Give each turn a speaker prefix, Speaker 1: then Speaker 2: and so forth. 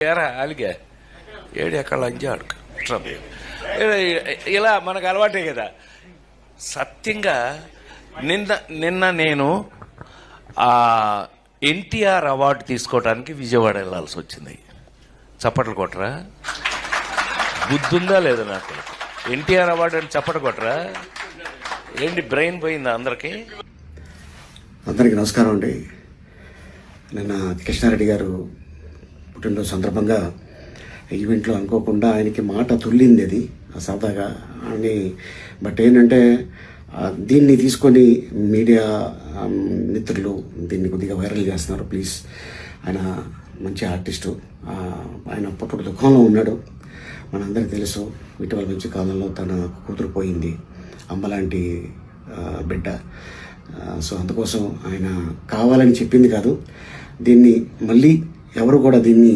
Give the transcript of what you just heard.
Speaker 1: ఏరా అలిగా ఏడు ఎక్కడ లంచాడు ఇలా మనకు అలవాటే కదా. సత్యంగా నిన్న నిన్న నేను ఆ ఎన్టీఆర్ అవార్డు తీసుకోవడానికి విజయవాడ వెళ్ళాల్సి వచ్చింది. చప్పట్లు కొట్టరా? బుద్ధుందా లేదా నాకు? ఎన్టీఆర్ అవార్డు అని చప్పట్లు కొట్టరా? ఏంటి బ్రెయిన్ పోయిందా అందరికీ?
Speaker 2: అందరికీ నమస్కారం అండి. నిన్న కృష్ణారెడ్డి గారు పుట్టినరోజు సందర్భంగా ఈవెంట్లో అనుకోకుండా ఆయనకి మాట తుల్లింది అది సరదాగా అని బట్ ఏంటంటే దీన్ని తీసుకొని మీడియా మిత్రులు దీన్ని కొద్దిగా వైరల్ చేస్తున్నారు. ప్లీజ్ ఆయన మంచి ఆర్టిస్టు. ఆయన పుట్టుడు దుఃఖంలో ఉన్నాడు. మనందరికీ తెలుసు ఇటీవల మంచి కాలంలో తన కూతురు పోయింది అమ్మలాంటి బిడ్డ. సో అందుకోసం ఆయన కావాలని చెప్పింది కాదు. దీన్ని మళ్ళీ ఎవరు కూడా దీన్ని